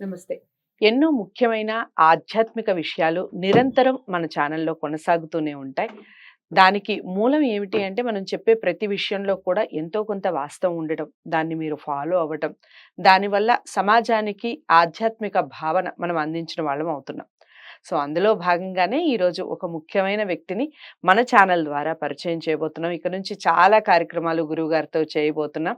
నమస్తే. ఎన్నో ముఖ్యమైన ఆధ్యాత్మిక విషయాలు నిరంతరం మన ఛానల్లో కొనసాగుతూనే ఉంటాయి. దానికి మూలం ఏమిటి అంటే మనం చెప్పే ప్రతి విషయంలో కూడా ఎంతో కొంత వాస్తవం ఉండటం దాన్ని మీరు ఫాలో అవ్వటం. దానివల్ల సమాజానికి ఆధ్యాత్మిక భావన మనం అందించిన వాళ్ళం అవుతున్నాం. సో అందులో భాగంగానే ఈరోజు ఒక ముఖ్యమైన వ్యక్తిని మన ఛానల్ ద్వారా పరిచయం చేయబోతున్నాం. ఇక నుంచి చాలా కార్యక్రమాలు గురువుగారితో చేయబోతున్నాం.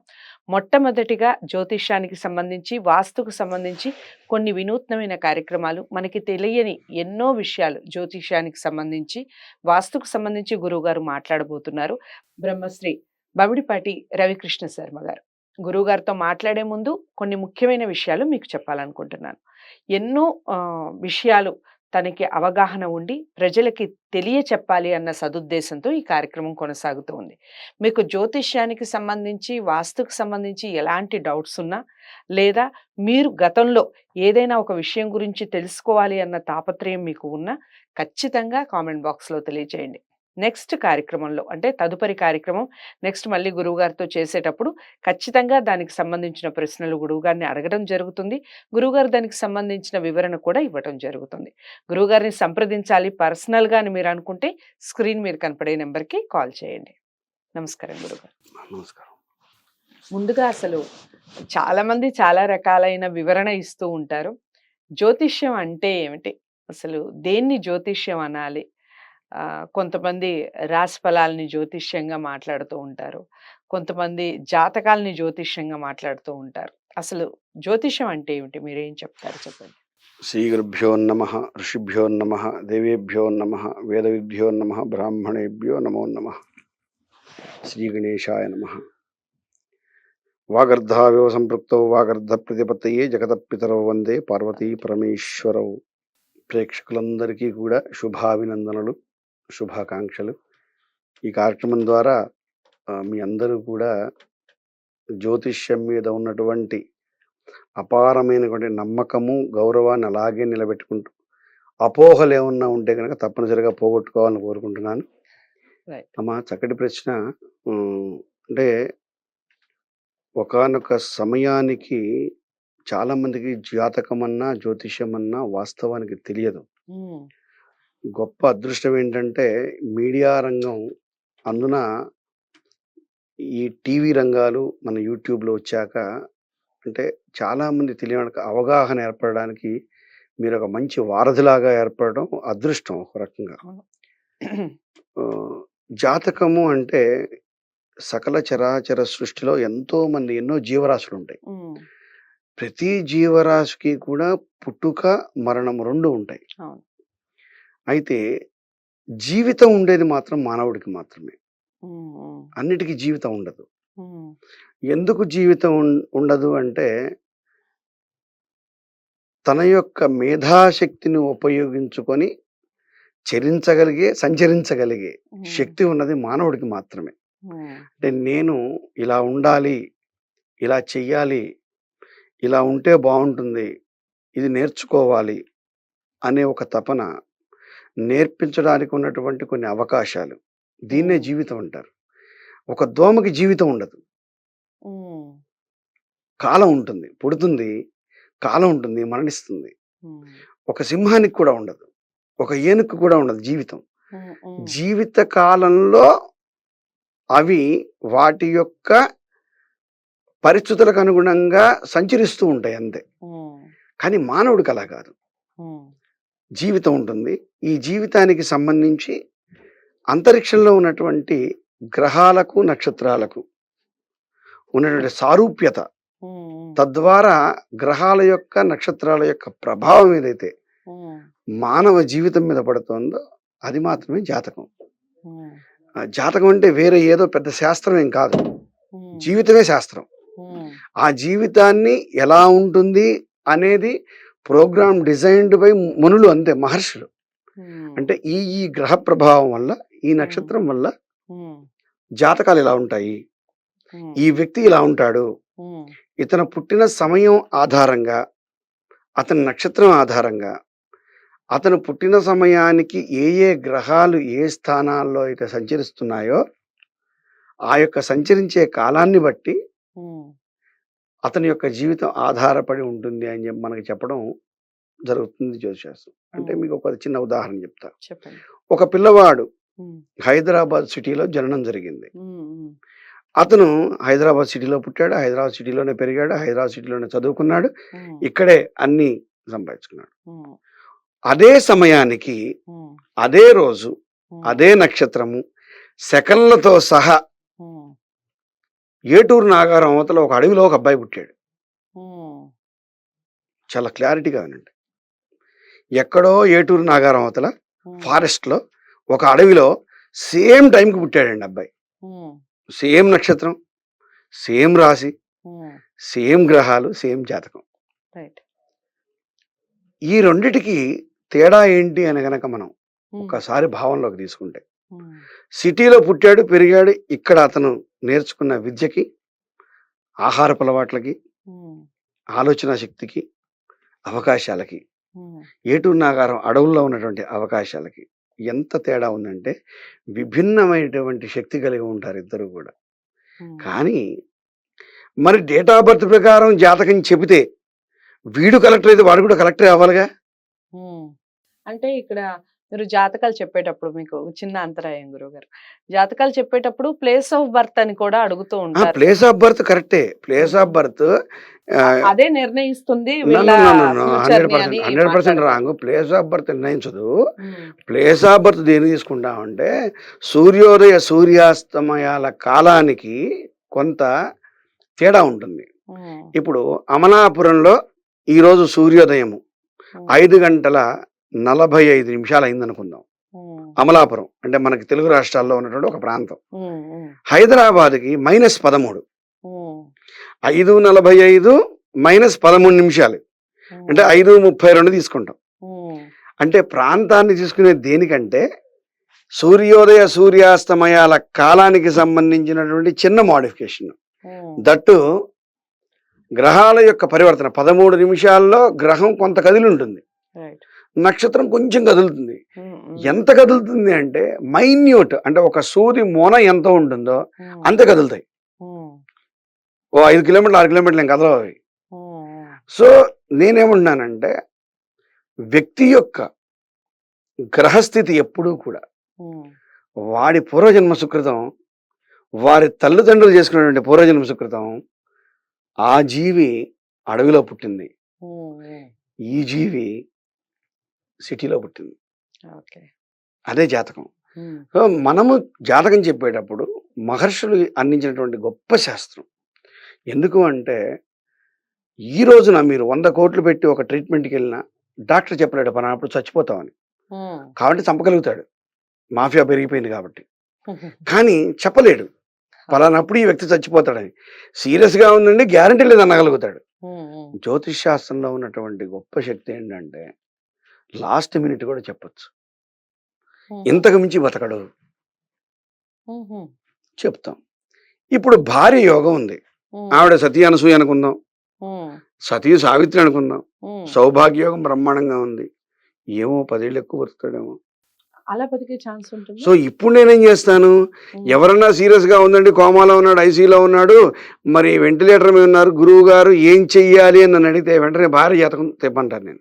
మొట్టమొదటిగా జ్యోతిష్యానికి సంబంధించి వాస్తుకు సంబంధించి కొన్ని వినూత్నమైన కార్యక్రమాలు మనకి తెలియని ఎన్నో విషయాలు జ్యోతిష్యానికి సంబంధించి వాస్తుకు సంబంధించి గురువుగారు మాట్లాడబోతున్నారు. బ్రహ్మశ్రీ బమిడిపాటి రవికృష్ణ శర్మ గారు. గురువుగారితో మాట్లాడే ముందు కొన్ని ముఖ్యమైన విషయాలు మీకు చెప్పాలనుకుంటున్నాను. ఎన్నో విషయాలు తనకి అవగాహన ఉండి ప్రజలకి తెలియ చెప్పాలి అన్న సదుద్దేశంతో ఈ కార్యక్రమం కొనసాగుతూ ఉంది. మీకు జ్యోతిష్యానికి సంబంధించి వాస్తుకు సంబంధించి ఎలాంటి డౌట్స్ ఉన్నా లేదా మీరు గతంలో ఏదైనా ఒక విషయం గురించి తెలుసుకోవాలి అన్న తాపత్రయం మీకు ఉన్నా ఖచ్చితంగా కామెంట్ బాక్స్లో తెలియజేయండి. నెక్స్ట్ కార్యక్రమంలో అంటే తదుపరి కార్యక్రమం నెక్స్ట్ మళ్ళీ గురువుగారితో చేసేటప్పుడు ఖచ్చితంగా దానికి సంబంధించిన ప్రశ్నలు గురువుగారిని అడగడం జరుగుతుంది. గురువుగారు దానికి సంబంధించిన వివరణ కూడా ఇవ్వడం జరుగుతుంది. గురువుగారిని సంప్రదించాలి పర్సనల్గా అని మీరు అనుకుంటే స్క్రీన్ మీద కనపడే నెంబర్కి కాల్ చేయండి. నమస్కారం గురుగారు నమస్కారం. ముందుగా అసలు చాలా మంది చాలా రకాలైన వివరణ ఇస్తూ ఉంటారు. జ్యోతిష్యం అంటే ఏమిటి? అసలు దేన్ని జ్యోతిష్యం అనాలి? కొంతమంది రాశిఫలాలని జ్యోతిష్యంగా మాట్లాడుతూ ఉంటారు. కొంతమంది జాతకాలని జ్యోతిష్యంగా మాట్లాడుతూ ఉంటారు. అసలు జ్యోతిష్యం అంటే ఏమిటి? మీరేం చెప్తారు చెప్పండి? శ్రీ గురుభ్యో నమ ఋషిభ్యో నమ దేవేభ్యో నమ వేదవిభ్యో నమ బ్రాహ్మణేభ్యో నమో నమ. శ్రీ గణేశాయ నమ. వాగర్ధావ్యవ సంపృక్తౌ వాగర్ధ ప్రతిపత్తయే జగత పితరౌ వందే పార్వతీ పరమేశ్వరౌ. ప్రేక్షకులందరికీ కూడా శుభాభినందనలు. శుభాకాంక్షలు. ఈ కార్యక్రమం ద్వారా మీ అందరూ కూడా జ్యోతిష్యం మీద ఉన్నటువంటి అపారమైనటువంటి నమ్మకము గౌరవాన్ని అలాగే నిలబెట్టుకుంటూ అపోహలు ఏమన్నా ఉంటే కనుక తప్పనిసరిగా పోగొట్టుకోవాలని కోరుకుంటున్నాను. అమ్మా చక్కటి ప్రశ్న. అంటే ఒకానొక సమయానికి చాలా మందికి జాతకం అన్నా జ్యోతిష్యం అన్నా వాస్తవానికి తెలియదు. గొప్ప అదృష్టం ఏంటంటే మీడియా రంగం అందున ఈ టీవీ రంగాలు మన యూట్యూబ్లో వచ్చాక అంటే చాలామంది తెలియడానికి అవగాహన ఏర్పడడానికి మీరు ఒక మంచి వారధిలాగా ఏర్పడడం అదృష్టం ఒక రకంగా. అవును. జాతకము అంటే సకల చరాచర సృష్టిలో ఎంతో మంది ఎన్నో జీవరాశులు ఉంటాయి ప్రతి జీవరాశికి కూడా పుట్టుక మరణం రెండు ఉంటాయి. అవును. అయితే జీవితం ఉండేది మాత్రం మానవుడికి మాత్రమే. అన్నిటికీ జీవితం ఉండదు. ఎందుకు జీవితం ఉండదు అంటే తన యొక్క మేధాశక్తిని ఉపయోగించుకొని చరించగలిగే సంచరించగలిగే శక్తి ఉన్నది మానవుడికి మాత్రమే. అంటే నేను ఇలా ఉండాలి ఇలా చెయ్యాలి ఇలా ఉంటే బాగుంటుంది ఇది నేర్చుకోవాలి అనే ఒక తపన నేర్పించడానికి ఉన్నటువంటి కొన్ని అవకాశాలు. దీన్నే. జీవితం అంటారు. ఒక దోమకి జీవితం ఉండదు. కాలం ఉంటుంది. పుడుతుంది. కాలం ఉంటుంది. మరణిస్తుంది. ఒక సింహానికి కూడా ఉండదు. ఒక ఏనుగు కూడా ఉండదు జీవితం. జీవిత కాలంలో అవి వాటి యొక్క పరిస్థితులకు అనుగుణంగా సంచరిస్తూ ఉంటాయి అంతే. కానీ మానవుడికి అలా కాదు. జీవితం ఉంటుంది. ఈ జీవితానికి సంబంధించి అంతరిక్షంలో ఉన్నటువంటి గ్రహాలకు నక్షత్రాలకు ఉన్నటువంటి సారూప్యత తద్వారా గ్రహాల యొక్క నక్షత్రాల యొక్క ప్రభావం ఏదైతే మానవ జీవితం మీద పడుతుందో అది మాత్రమే జాతకం. జాతకం అంటే వేరే ఏదో పెద్ద శాస్త్రం ఏం కాదు. జీవితమే శాస్త్రం. ఆ జీవితాన్ని ఎలా ఉంటుంది అనేది ప్రోగ్రామ్ డిజైన్డ్ బై మునులు అంతే మహర్షులు. అంటే ఈ ఈ గ్రహ ప్రభావం వల్ల ఈ నక్షత్రం వల్ల జాతకాలు ఇలా ఉంటాయి. ఈ వ్యక్తి ఇలా ఉంటాడు. ఇతను పుట్టిన సమయం ఆధారంగా అతని నక్షత్రం ఆధారంగా అతను పుట్టిన సమయానికి ఏ ఏ గ్రహాలు ఏ స్థానాల్లో అయితే సంచరిస్తున్నాయో ఆ యొక్క సంచరించే కాలాన్ని బట్టి అతని యొక్క జీవితం ఆధారపడి ఉంటుంది అని చెప్పి మనకి చెప్పడం జరుగుతుంది జ్యోతిశాస్త్రం. అంటే. మీకు ఒక చిన్న ఉదాహరణ చెప్తా. ఒక పిల్లవాడు హైదరాబాద్ సిటీలో జననం జరిగింది. అతను హైదరాబాద్ సిటీలో పుట్టాడు హైదరాబాద్ సిటీలోనే పెరిగాడు హైదరాబాద్ సిటీలోనే చదువుకున్నాడు ఇక్కడే అన్ని సంపాదించుకున్నాడు. అదే సమయానికి అదే రోజు అదే నక్షత్రము సెకండ్లతో సహా ఏటూరు నాగారం అవతల ఒక అడవిలో ఒక అబ్బాయి పుట్టాడు. చాలా క్లారిటీగా వినండి. ఎక్కడో ఏటూరు నాగారం అవతల ఫారెస్ట్లో ఒక అడవిలో సేమ్ టైంకి పుట్టాడండి అబ్బాయి. సేమ్ నక్షత్రం సేమ్ రాశి సేమ్ గ్రహాలు సేమ్ జాతకం. ఈ రెండిటికి తేడా ఏంటి అని గనక మనం ఒకసారి భావనలోకి తీసుకుంటే సిటీలో పుట్టాడు పెరిగాడు ఇక్కడ అతను నేర్చుకున్న విద్యకి ఆహారపు అలవాట్లకి ఆలోచన శక్తికి అవకాశాలకి ఏటూరు నాగారం అడవుల్లో ఉన్నటువంటి అవకాశాలకి ఎంత తేడా ఉందంటే విభిన్నమైనటువంటి శక్తి కలిగి ఉంటారు ఇద్దరు కూడా. కానీ మరి డేట్ ఆఫ్ బర్త్ ప్రకారం జాతకం చెబితే వీడు కలెక్టర్ అయితే వాడు కూడా కలెక్టర్ అవ్వాలిగా. అంటే ఇక్కడ మీరు జాతకాలు చెప్పేటప్పుడు మీకు చిన్న అంతరాయం గురువు గారు జాతకాలు చెప్పేటప్పుడు ప్లేస్ ఆఫ్ బర్త్ అని కూడా అడుగుతూ ఉంటారు. ప్లేస్ ఆఫ్ బర్త్ కరెక్టే. ప్లేస్ ఆఫ్ బర్త్ అదే నిర్ణయిస్తుంది hundred percent. Wrong. Place of birth నిర్ణయించదు. Place of birth దేని తీసుకుంటామంటే సూర్యోదయ సూర్యాస్తమయాల కాలానికి కొంత తేడా ఉంటుంది. ఇప్పుడు అమలాపురంలో ఈరోజు సూర్యోదయము. ఐదు గంటల నలభై ఐదు నిమిషాలు అయిందనుకుందాం అమలాపురం అంటే మనకి తెలుగు రాష్ట్రాల్లో ఉన్నటువంటి ఒక ప్రాంతం. హైదరాబాద్కి మైనస్ పదమూడు. ఐదు నలభై ఐదు మైనస్ పదమూడు నిమిషాలు. అంటే ఐదు ముప్పై రెండు తీసుకుంటాం. అంటే ప్రాంతాన్ని తీసుకునే దేనికంటే సూర్యోదయ సూర్యాస్తమయాల కాలానికి సంబంధించినటువంటి చిన్న మోడిఫికేషన్. దట్టు గ్రహాల యొక్క పరివర్తన. పదమూడు నిమిషాల్లో గ్రహం కొంత కదిలి ఉంటుంది. నక్షత్రం కొంచెం కదులుతుంది. ఎంత కదులుతుంది అంటే మైన్యూట్ అంటే ఒక సూది మొన ఎంత ఉంటుందో అంతే కదులుతాయి. ఓ ఐదు కిలోమీటర్లు ఆరు కిలోమీటర్లు ఏం కదలవు అవి. సో నేనేమంటున్నానంటే వ్యక్తి యొక్క గ్రహస్థితి ఎప్పుడూ కూడా వాడి పూర్వజన్మ సుకృతం వారి తల్లిదండ్రులు చేసుకున్నటువంటి పూర్వజన్మ సుకృతం ఆ జీవి అడవిలో పుట్టింది. ఈ జీవి సిటీలో పుట్టింది. అదే జాతకం. మనము జాతకం చెప్పేటప్పుడు మహర్షులు అందించినటువంటి గొప్ప శాస్త్రం ఎందుకు అంటే ఈ రోజున మీరు వంద కోట్లు పెట్టి ఒక ట్రీట్మెంట్కి వెళ్ళినా డాక్టర్ చెప్పలేడు పని అప్పుడు చచ్చిపోతామని. కాబట్టి చంపగలుగుతాడు. మాఫియా పెరిగిపోయింది కాబట్టి. కానీ చెప్పలేడు. పలానప్పుడు ఈ వ్యక్తి చచ్చిపోతాడని. సీరియస్గా ఉందండి గ్యారంటీ లేదు అనగలుగుతాడు జ్యోతిష్ శాస్త్రంలో ఉన్నటువంటి గొప్ప శక్తి ఏంటంటే లాస్ట్ మినిట్ కూడా చెప్పొచ్చు. ఇంతకు మించి బతకడు. చెప్తాం. ఇప్పుడు భార్య యోగం ఉంది. ఆవిడ సతీ అనసూయ అనుకుందాం. సతీ సావిత్రి అనుకుందాం. సౌభాగ్యయోగం బ్రహ్మాండంగా ఉంది. ఏమో పదేళ్ళు ఎక్కువ బతుకుతాడేమో. అలా బతికే ఛాన్స్ ఉంటుంది. సో ఇప్పుడు నేనేం చేస్తాను? ఎవరన్నా సీరియస్గా ఉందండి కోమాలో ఉన్నాడు ఐసీలో ఉన్నాడు మరి వెంటిలేటర్ మీద ఉన్నారు గురువు గారు ఏం చెయ్యాలి అని నన్ను అడిగితే వెంటనే భార్య జాతకం తెప్పంటారు నేను.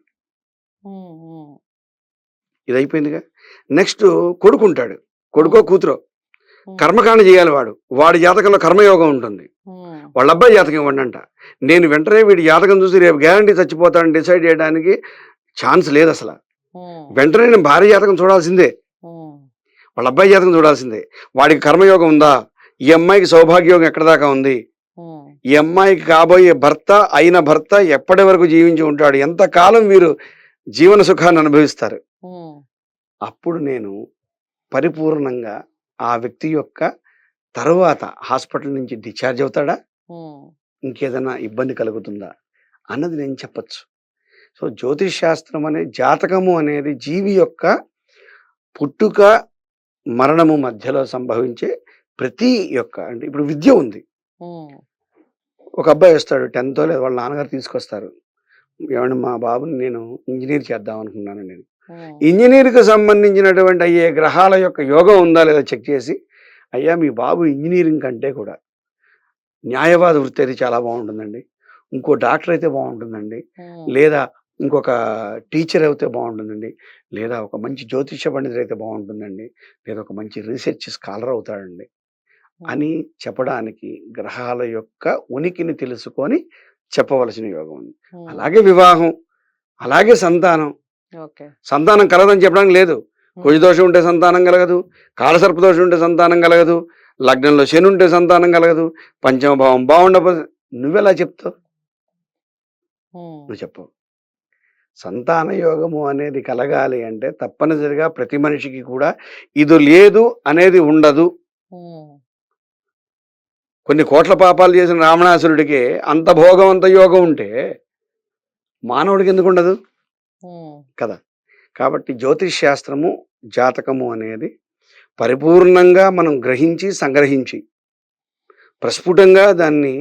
ఇది అయిపోయిందిగా నెక్స్ట్ కొడుకుంటాడు. కొడుకో కూతురో. కర్మకాండ చేయాలి వాడు. వాడి జాతకంలో కర్మయోగం ఉంటుంది. వాళ్ళ అబ్బాయి జాతకం ఇవ్వండి అంట నేను వెంటనే వీడి జాతకం చూసి రేపు గ్యారంటీ చచ్చిపోతాడని డిసైడ్ చేయడానికి ఛాన్స్ లేదు అసలు. వెంటనే నేను భార్య జాతకం చూడాల్సిందే. వాళ్ళ అబ్బాయి జాతకం చూడాల్సిందే. వాడికి కర్మయోగం ఉందా? ఈ అమ్మాయికి సౌభాగ్యయోగం ఎక్కడ దాకా ఉంది? ఈ అమ్మాయికి కాబోయే భర్త అయిన భర్త ఎప్పటి వరకు జీవించి ఉంటాడు? ఎంతకాలం వీరు జీవన సుఖాన్ని అనుభవిస్తారు. అప్పుడు నేను పరిపూర్ణంగా ఆ వ్యక్తి యొక్క తరువాత హాస్పిటల్ నుంచి డిశ్చార్జ్ అవుతాడా? ఇంకేదైనా ఇబ్బంది కలుగుతుందా? అన్నది నేను చెప్పచ్చు. సో జ్యోతిష్ శాస్త్రం అనే జాతకము అనేది జీవి యొక్క పుట్టుక మరణము మధ్యలో సంభవించే ప్రతి యొక్క అంటే ఇప్పుడు విద్య ఉంది. ఒక అబ్బాయి వస్తాడు టెన్త్ లేదా వాళ్ళ నాన్నగారు తీసుకొస్తారు. ఏమంటే మా బాబుని నేను ఇంజనీర్ చేద్దాం అనుకున్నాను నేను. ఇంజనీర్కి సంబంధించినటువంటి అయ్యే గ్రహాల యొక్క యోగం ఉందా లేదా చెక్ చేసి అయ్యా మీ బాబు ఇంజనీరింగ్ కంటే కూడా న్యాయవాద వృత్తి అయితే చాలా బాగుంటుందండి. ఇంకో డాక్టర్ అయితే బాగుంటుందండి. లేదా ఇంకొక టీచర్ అయితే బాగుంటుందండి. లేదా ఒక మంచి జ్యోతిష పండితుడు అయితే బాగుంటుందండి. లేదా ఒక మంచి రీసెర్చ్ స్కాలర్ అవుతాడండి. అని చెప్పడానికి గ్రహాల యొక్క ఉనికిని తెలుసుకొని చెప్పవలసిన యోగం ఉంది. అలాగే వివాహం అలాగే సంతానం. ఓకే. సంతానం కలగదని చెప్పడానికి లేదు. దోషం ఉంటే సంతానం కలగదు కాలసర్ప దోషం ఉంటే సంతానం కలగదు లగ్నంలో శని ఉంటే సంతానం కలగదు పంచమ భావం బాగుండకపోతే నువ్వెలా చెప్తావు? నువ్వు చెప్పవు సంతాన యోగము అనేది కలగాలి అంటే తప్పనిసరిగా ప్రతి మనిషికి కూడా ఇది లేదు అనేది ఉండదు. కొన్ని కోట్ల పాపాలు చేసిన రావణాసురుడికి అంత భోగం అంత యోగం ఉంటే మానవుడికి ఎందుకు ఉండదు? కదా. కాబట్టి జ్యోతిష్ శాస్త్రము జాతకము అనేది పరిపూర్ణంగా మనం గ్రహించి సంగ్రహించి ప్రస్ఫుటంగా దాన్ని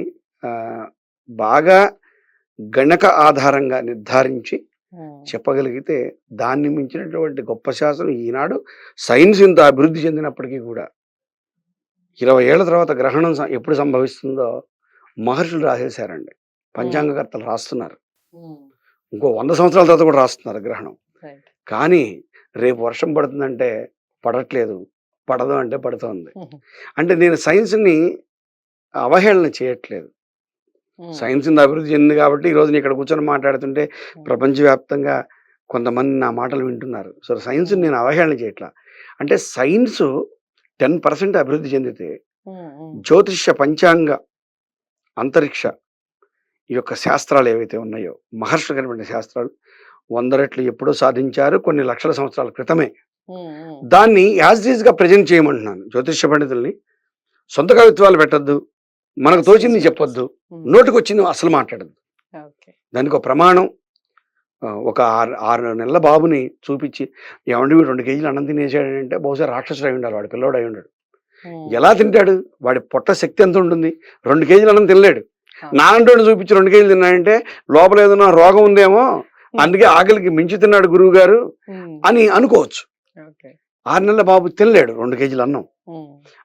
బాగా గణక ఆధారంగా నిర్ధారించి చెప్పగలిగితే దాన్ని మించినటువంటి గొప్ప శాస్త్రం ఈనాడు సైన్స్ ఇంత అభివృద్ధి చెందినప్పటికీ కూడా ఇరవై ఏళ్ళ తర్వాత గ్రహణం ఎప్పుడు సంభవిస్తుందో మహర్షులు రాసేశారండి. పంచాంగకర్తలు రాస్తున్నారు. ఇంకో వంద సంవత్సరాల తర్వాత కూడా రాస్తున్నారు గ్రహణం. కానీ రేపు వర్షం పడుతుందంటే పడట్లేదు. పడదు అంటే పడుతోంది. అంటే నేను సైన్స్ని అవహేళన చేయట్లేదు. సైన్స్ అభివృద్ధి చెందింది కాబట్టి ఈ రోజు నేను ఇక్కడ కూర్చొని మాట్లాడుతుంటే ప్రపంచవ్యాప్తంగా కొంతమంది నా మాటలు వింటున్నారు. సో సైన్స్ నేను అవహేళన చేయట్లా. అంటే సైన్స్ టెన్ పర్సెంట్ అభివృద్ధి చెందితే జ్యోతిష్య పంచాంగ అంతరిక్ష ఈ యొక్క శాస్త్రాలు ఏవైతే ఉన్నాయో మహర్షులైనటువంటి శాస్త్రాలు వంద రెట్లు ఎప్పుడో సాధించారు కొన్ని లక్షల సంవత్సరాల క్రితమే. దాన్ని యాజ్గా ప్రజెంట్ చేయమంటున్నాను. జ్యోతిష్య పండితుల్ని సొంత కవిత్వాలు పెట్టద్దు మనకు తోచింది చెప్పొద్దు ఉమ్, నోటికి వచ్చింది అసలు మాట్లాడద్దు. దానికి ఒక ప్రమాణం ఒక ఆరు ఆరు నెలల బాబుని చూపించి ఏమండి వీడు రెండు కేజీలు అన్నం తినేసాడంటే బహుశా రాక్షసుడు అయి ఉండాలి వాడు పిల్లోడు అయి ఉన్నాడు ఎలా తింటాడు? వాడి పొట్ట శక్తి ఎంత ఉంటుంది? రెండు కేజీలు అన్నం తినలేడు. అవును. నానంటోడు చూపించి రెండు కేజీలు తిన్నాడంటే లోపల ఏదైనా రోగం ఉందేమో అందుకే ఆకలికి మించి తిన్నాడు గురువు గారు అని అనుకోవచ్చు. ఆరు నెలల బాబు తినలేడు రెండు కేజీలు అన్నం.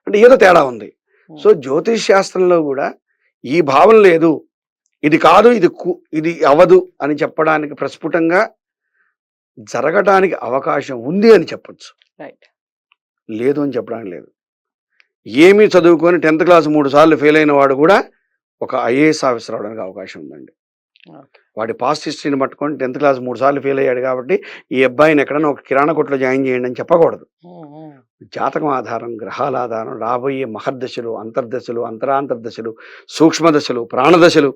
అంటే ఏదో తేడా ఉంది. సో జ్యోతిష్ శాస్త్రంలో కూడా ఈ భావం లేదు. ఇది కాదు ఇది కు- ఇది అవదు అని చెప్పడానికి ప్రస్ఫుటంగా జరగడానికి అవకాశం ఉంది అని చెప్పొచ్చు. రైట్. లేదు అని చెప్పడానికి లేదు. ఏమీ చదువుకొని టెన్త్ క్లాస్ మూడు సార్లు ఫెయిల్ అయిన వాడు కూడా ఒక ఐఏఎస్ ఆఫీసర్ అవడానికి అవకాశం ఉందండి. వాడి పాస్ట్ హిస్టరీని పట్టుకొని టెన్త్ క్లాస్ మూడు సార్లు ఫెయిల్ అయ్యాడు కాబట్టి ఈ అబ్బాయిని ఎక్కడైనా ఒక కిరాణా కొట్లో జాయిన్ చేయండి అని చెప్పకూడదు. జాతకం ఆధారం గ్రహాల ఆధారం రాబోయే మహర్దశలు అంతర్దశలు అంతరాంతర్దశలు సూక్ష్మదశలు ప్రాణదశలు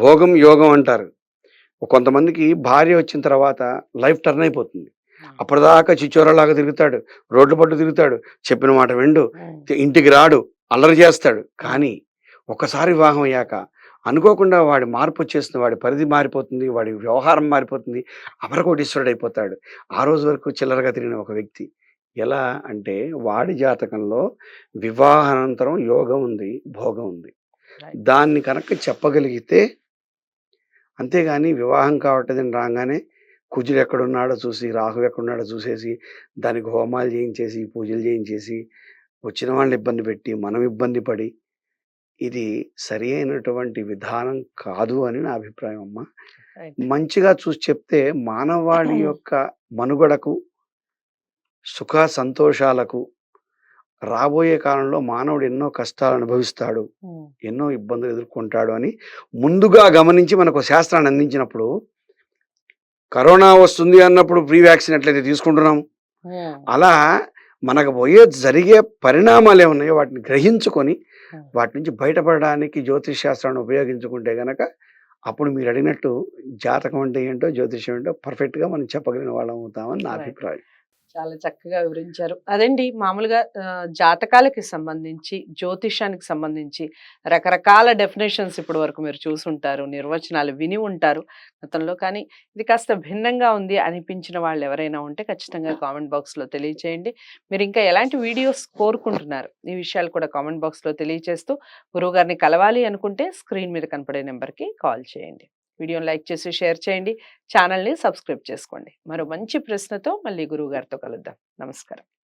భోగం యోగం అంటారు. కొంతమందికి భార్య వచ్చిన తర్వాత లైఫ్ టర్న్ అయిపోతుంది. అప్పటిదాకా చిచ్చోరలాగా తిరుగుతాడు రోడ్ల పట్టు తిరుగుతాడు చెప్పిన మాట విండు ఇంటికి రాడు అల్లరి చేస్తాడు. కానీ ఒక్కసారి వివాహం అయ్యాక అనుకోకుండా వాడి మార్పు వచ్చేస్తుంది వాడి పరిధి మారిపోతుంది వాడి వ్యవహారం మారిపోతుంది అమరకోటీశ్వరుడు అయిపోతాడు. ఆ రోజు వరకు చిల్లరగా తిరిగిన ఒక వ్యక్తి ఎలా అంటే వాడి జాతకంలో వివాహానంతరం యోగం ఉంది భోగం ఉంది. దాన్ని కనుక చెప్పగలిగితే అంతేగాని వివాహం కావట్లేదని రాగానే కుజుడు ఎక్కడున్నాడో చూసి రాహు ఎక్కడున్నాడో చూసేసి దానికి హోమాలు చేయించేసి పూజలు చేయించేసి వచ్చిన వాళ్ళని ఇబ్బంది పెట్టి మనం ఇబ్బంది పడి ఇది సరి అయినటువంటి విధానం కాదు అని నా అభిప్రాయం అమ్మ. మంచిగా చూసి చెప్తే మానవాళి యొక్క మనుగడకు సుఖ సంతోషాలకు రాబోయే కాలంలో మానవుడు ఎన్నో కష్టాలు అనుభవిస్తాడు ఎన్నో ఇబ్బందులు ఎదుర్కొంటాడు అని ముందుగా గమనించి మనకు శాస్త్రాన్ని అందించినప్పుడు కరోనా వస్తుంది అన్నప్పుడు ప్రీ వ్యాక్సిన్ ఎట్లయితే తీసుకుంటున్నాం ఉమ్, అలా మనకు పోయే జరిగే పరిణామాలు ఏమున్నాయో వాటిని గ్రహించుకొని. వాటి నుంచి బయటపడడానికి జ్యోతిష్ శాస్త్రాన్ని ఉపయోగించుకుంటే గనక అప్పుడు మీరు అడిగినట్టు జాతకం అంటే ఏంటో జ్యోతిష్యం ఏంటో perfect గా మనం చెప్పగలిగిన వాళ్ళం అవుతామని నా. అభిప్రాయం చాలా చక్కగా వివరించారు. అదండి మామూలుగా జాతకాలకి సంబంధించి జ్యోతిషానికి సంబంధించి రకరకాల డెఫినేషన్స్ ఇప్పటి వరకు మీరు చూసుంటారు నిర్వచనాలు విని ఉంటారు గతంలో. కానీ ఇది కాస్త భిన్నంగా ఉంది అనిపించిన వాళ్ళు ఎవరైనా ఉంటే ఖచ్చితంగా కామెంట్ బాక్స్లో తెలియచేయండి. మీరు ఇంకా ఎలాంటి వీడియోస్ కోరుకుంటున్నారు ఈ విషయాలు కూడా కామెంట్ బాక్స్లో తెలియచేస్తూ గురువుగారిని కలవాలి అనుకుంటే స్క్రీన్ మీద కనపడే నెంబర్కి కాల్ చేయండి. వీడియోని లైక్ చేసి షేర్ చేయండి. ఛానల్ని సబ్స్క్రైబ్ చేసుకోండి. మరో మంచి ప్రశ్నతో మళ్ళీ గురువు గారితో కలుద్దాం. నమస్కారం.